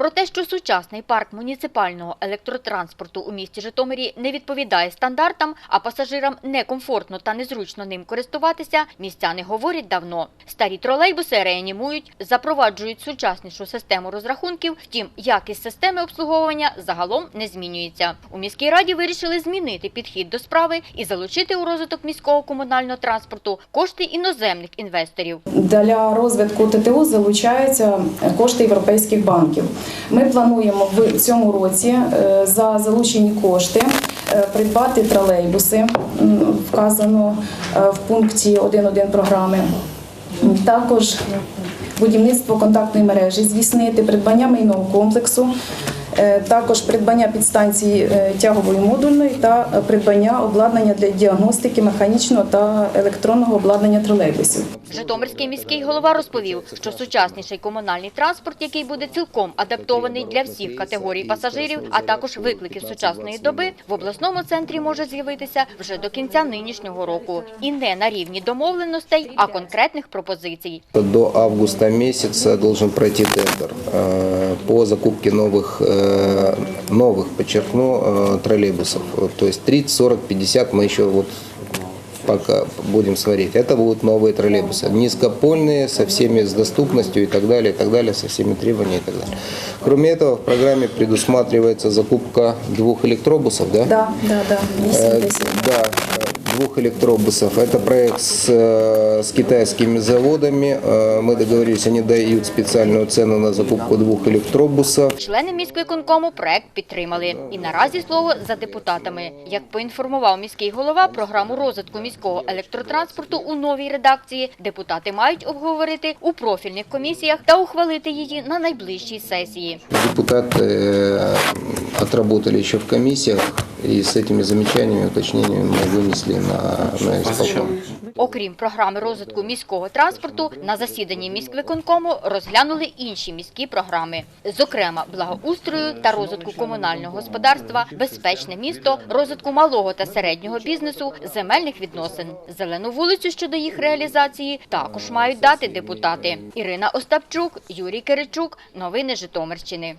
Про те, що сучасний парк муніципального електротранспорту у місті Житомирі не відповідає стандартам, а пасажирам некомфортно та незручно ним користуватися, містяни говорять давно. Старі тролейбуси реанімують, запроваджують сучаснішу систему розрахунків, втім, якість системи обслуговування загалом не змінюється. У міській раді вирішили змінити підхід до справи і залучити у розвиток міського комунального транспорту кошти іноземних інвесторів. Для розвитку ТТУ залучаються кошти європейських банків. Ми плануємо в цьому році е, за залучені кошти е, придбати тролейбуси, вказано е, в пункті 1.1 програми. Також будівництво контактної мережі здійснити, придбання майнового комплексу, також придбання підстанції е, тягової модульної та е, придбання обладнання для діагностики механічного та електронного обладнання тролейбусів. Житомирський міський голова розповів, що сучасніший комунальний транспорт, який буде цілком адаптований для всіх категорій пасажирів, а також викликів сучасної доби, в обласному центрі може з'явитися вже до кінця нинішнього року, і не на рівні домовленостей, а конкретних пропозицій. До августа месяца должен пройти тендер э, по закупке новых, э, Новых, подчеркну, э, троллейбусов. То есть 30, 40, 50 мы еще вот пока будем смотреть. Это будут новые троллейбусы. Низкопольные, со всеми, с доступностью и так далее, и так далее, со всеми требованиями и так далее. Кроме этого, в программе предусматривается закупка двух электробусов, да? Да, да, да, Э, 80. Да, э, двух электробусов. Это проект с, э, с китайскими заводами. Э, Мы договорились, они дают специальную цену на закупку двух электробусов. Члени міськвиконкому проект підтримали. І наразі слово за депутатами. Як поінформував міський голова, програму розвитку міського електротранспорту у новій редакції депутати мають обговорити у профільних комісіях та ухвалити її на найближчій сесії. Депутаты э, отработали еще в комиссиях, и с этими замечаниями, уточнениями мы вынесли на, на исполком. Окрім програми розвитку міського транспорту, на засіданні міськвиконкому розглянули інші міські програми, зокрема благоустрою та розвитку комунального господарства, безпечне місто, розвитку малого та середнього бізнесу, земельних відносин. Зелену вулицю щодо їх реалізації також мають дати депутати. Ірина Остапчук, Юрій Киричук. Новини Житомирщини.